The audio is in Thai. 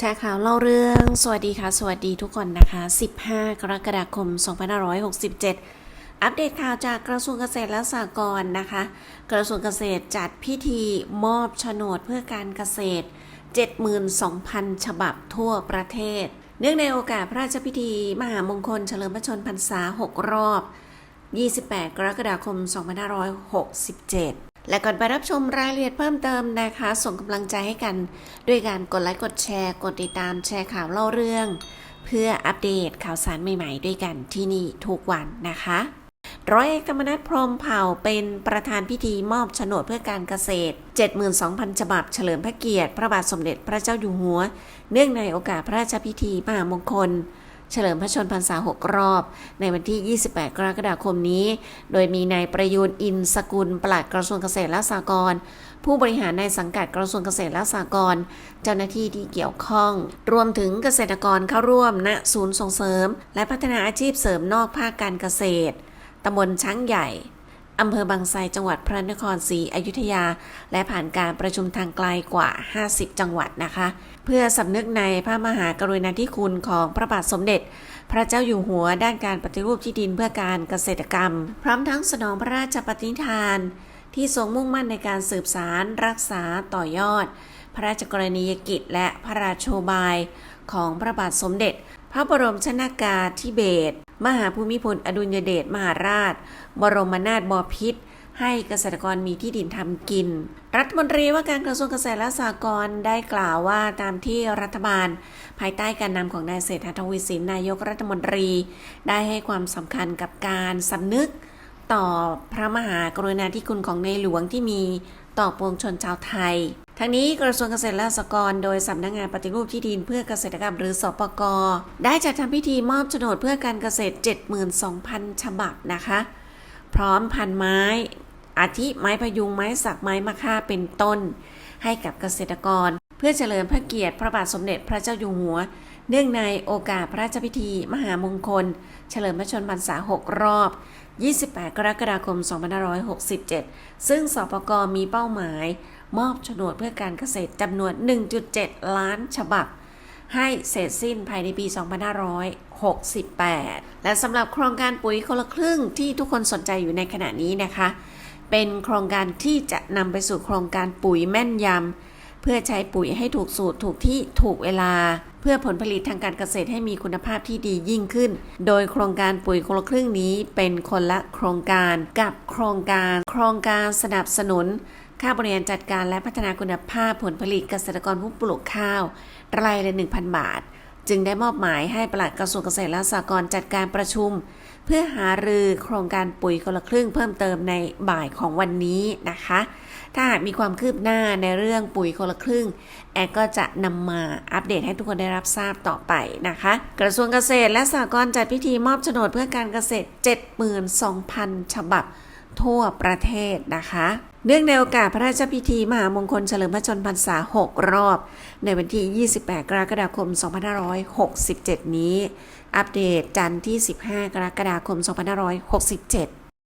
แชร์ข่าวเล่าเรื่อง สวัสดีค่ะ สวัสดีทุกคนนะคะ 15 กรกฎาคม 2567 อัปเดตข่าวจากกระทรวงเกษตรและสหกรณ์นะคะ กระทรวงเกษตรจัดพิธีมอบโฉนดเพื่อการเกษตร 72,000 ฉบับทั่วประเทศ เนื่องในโอกาสพระราชพิธี มหามงคลเฉลิมพระชนมพรรษา 6 รอบ 28 กรกฎาคม 2567 และก่อนไปรับชมรายละเอียดเพิ่มเติมนะคะ ส่งกำลังใจให้กัน ด้วยการกดไลค์กดแชร์ กดติดตามแชร์ข่าวเล่าเรื่อง เพื่ออัปเดตข่าวสารใหม่ๆ ด้วยกันที่นี่ทุกวันนะคะร้อยเอกธรรมนัฐพรมเผ่าเป็นประธานพิธีมอบโฉนดเพื่อการเกษตร 72,000 ฉบับเฉลิมพระเกียรติ พระบาทสมเด็จพระเจ้าอยู่หัว เนื่องในโอกาสพระราชพิธีมหามงคล เฉลิมพระชนพรรษา 6 รอบ ในวันที่ 28 กรกฎาคมนี้ โดยมีนายประยูนอินสกุลปลัดกระทรวงเกษตรและสหกรณ์ผู้บริหารในสังกัดกระทรวงเกษตรและสหกรณ์เจ้าหน้าที่ที่เกี่ยวข้อง รวมถึงเกษตรกรเข้าร่วมณศูนย์ส่งเสริม และพัฒนาอาชีพเสริมนอกภาคการเกษตรตำบลช้างใหญ่ อำเภอบางไทรจังหวัดพระนครศรีอยุธยา และผ่านการประชุมทางไกลกว่า 50 จังหวัดนะคะ เพื่อสำนึกในพระมหากรุณาธิคุณของพระบาทสมเด็จ พระเจ้าอยู่หัวด้านการปฏิรูปที่ดินเพื่อการเกษตรกรรม พร้อมทั้งสนองพระราชปฏิญาณที่ทรงมุ่งมั่นในการสืบสารรักษาต่อยอด พระราชกรณียกิจและพระราชโชบายของพระบาทสมเด็จ พระบรมชนากาธิเบศร มหาภูมิพลอดุลยเดชมหาราช บรมนาถบพิตรให้เกษตรกรมีที่ดินทำกิน รัฐมนตรีว่าการกระทรวงเกษตรและสหกรณ์ได้กล่าวว่าตามที่รัฐบาล ภายใต้การนำของนายเศรษฐาทวีสินนายกรัฐมนตรี ได้ให้ความสำคัญกับการสำนึก ต่อพระมหากรุณาธิคุณของในหลวงที่มีต่อปวงชนชาวไทย ทั้งนี้กระทรวงเกษตรและสหกรณ์โดยสำนักงานปฏิรูปที่ดินเพื่อเกษตรกรรมหรือสปกได้จัดทำพิธีมอบโฉนดเพื่อการเกษตร 72,000 ฉบับนะคะ พร้อมพันไม้ อาทิไม้พยุงไม้สักไม้มะค่าเป็นต้น ให้กับเกษตรกร เพื่อเฉลิมพระเกียรติพระบาทสมเด็จพระเจ้าอยู่หัว เนื่องในโอกาสพระราชพิธี มหามงคล เฉลิมพระชนมพรรษา 6 รอบ 28 กรกฎาคม 2567 ซึ่งสปกมีเป้าหมาย มอบโฉนดเพื่อการเกษตรจำนวน 1.7 ล้านฉบับ ให้เสร็จสิ้นภายในปี 2568 และสำหรับโครงการปุ๋ยคนละครึ่งที่ทุกคนสนใจอยู่ในขณะนี้นะคะ เป็นโครงการที่จะนำไปสู่โครงการปุ๋ยแม่นยำเพื่อใช้ปุ๋ยให้ถูกสูตรถูกที่ถูกเวลา เพื่อผลผลิตทางการเกษตรให้มีคุณภาพที่ดียิ่งขึ้น โดยโครงการปุ๋ยคนละครึ่งนี้เป็นคนละโครงการกับโครงการ โครงการสนับสนุน ค่าบริหารจัดการและพัฒนาคุณภาพผลผลิตเกษตรกรผู้ปลูกข้าวรายละ 1,000 บาท จึงได้มอบหมายให้ปลัดกระทรวงเกษตรและสหกรณ์จัดการประชุม เพื่อหารือโครงการปุ๋ยคนละครึ่งเพิ่มเติมในบ่ายของวันนี้นะคะ ถ้าหากมีความคืบหน้าในเรื่องปุ๋ยคนละครึ่ง แอก็จะนำมาอัปเดตให้ทุกคนได้รับทราบต่อไปนะคะ กระทรวงเกษตรและสหกรณ์จัดพิธีมอบโฉนดเพื่อการเกษตร 72,000 ฉบับทั่วประเทศนะคะ เนื่องในโอกาสพระราชพิธีมหามงคลเฉลิมพระชนมพรรษา 6 รอบ ในวันที่ 28 กรกฎาคม 2567 นี้ อัปเดตจันทร์ที่ 15 กรกฎาคม 2567